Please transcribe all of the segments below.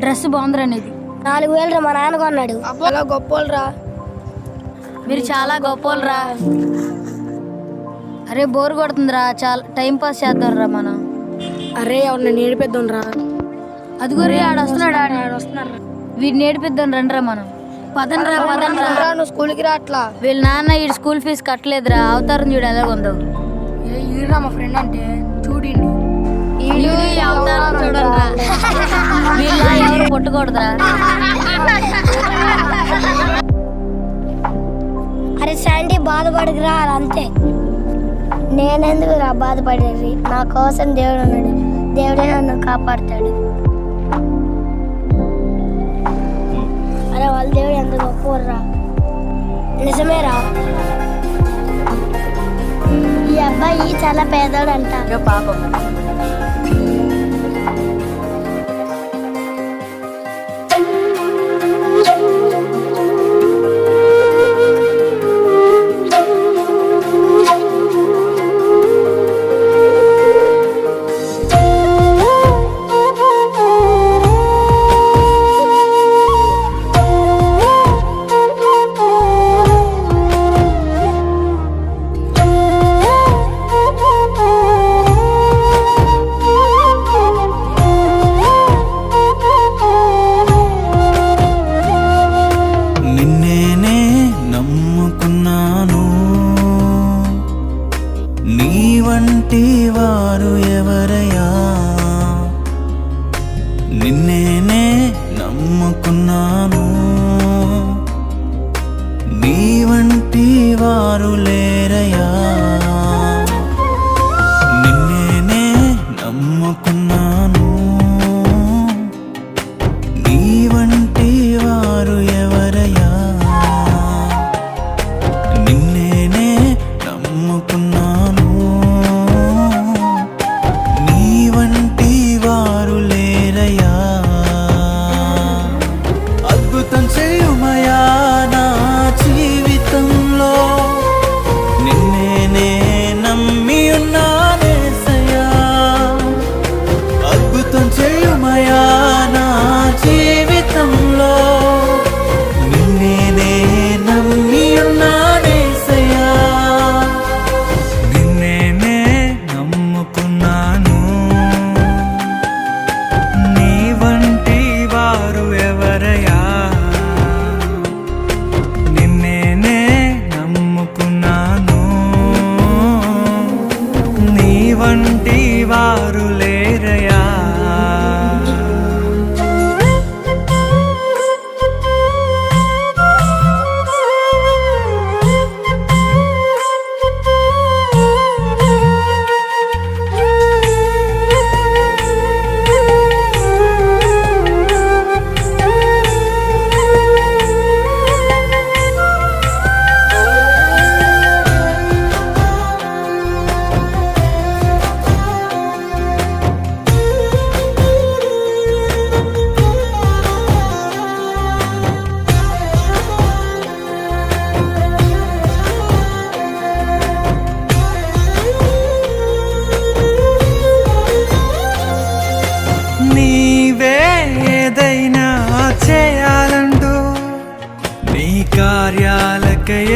Dress బాగుందిరా ఇది నాలుగు వేలు మా నాన్న కొన్నాడు. అలా గొప్పోళ్ళరా మీరు చాలా గొప్పరా అరే బోర్ కొడుతుందిరా. చాలా టైం పాస్ చేద్దాంరా మనం. అరే ఎవరిని నేడిపెద్దాంరా. అదిగో రే ఆడ వస్తున్నాడు ఆడ. వస్తున్నారు వీడిని నేర్పిద్దాం రండిరా మనం. పదండ్రా పదండ్రా నువ్వు స్కూల్కి రాట్లా వీళ్ళ నాన్న ఈ స్కూల్ ఫీజు కట్టలేదురా అవతారం చూడు ఎలా ఉందో. ఈరా మా ఫ్రెండ్ అంటే చూడండి. వీళ్ళు ఈ అవతారం చూడండిరా. వీళ్ళ ఎవరు పుట్టకూడదురా అరే శాండీ బాధపడకురా అంతే. నేనెందుకు రా బాధపడేది? నా కోసం దేవుడు ఉన్నాడు. దేవుడే నన్ను కాపాడుతాడు. అరే వాళ్ళ దేవుడు ఎంత గొప్పరా నిజమేరా? ఈ అబ్బాయి చాలా పేదోడు అంట పాపం. వారు లేరయ్యా వంటి వారు లేరయా?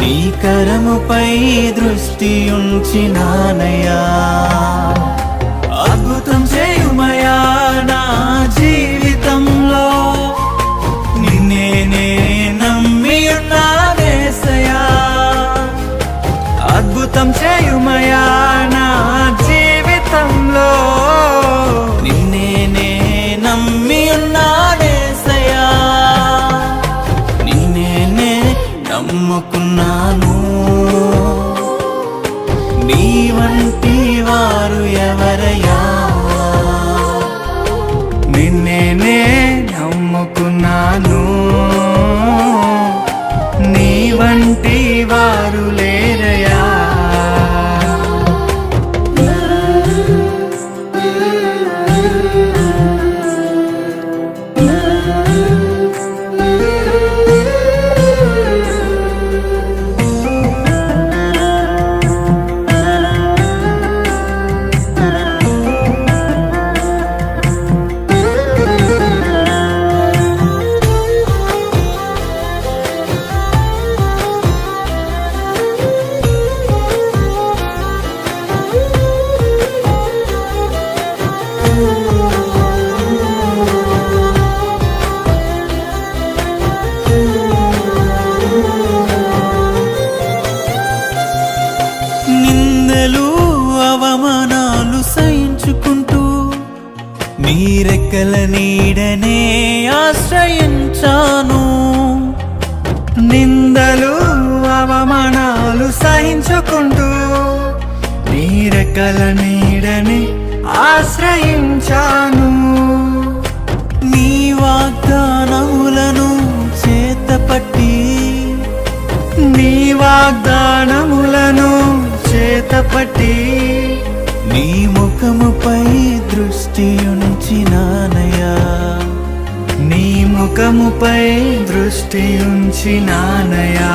నీ కరముపై దృష్టి ఉంచి నానయా అద్భుతం చేయుమయా నా జీవితంలో నీరెక్కల నీడనే ఆశ్రయించాను. నిందలు అవమానాలు సహించుకుంటూ నీరకల నీడని ఆశ్రయించాను. నీ వాగ్దానములను చేతపట్టి నీ వాగ్దానములను చేతపట్టి నీ ముఖము దృష్టి నీ ముఖముపై దృష్టి ఉంచినానయా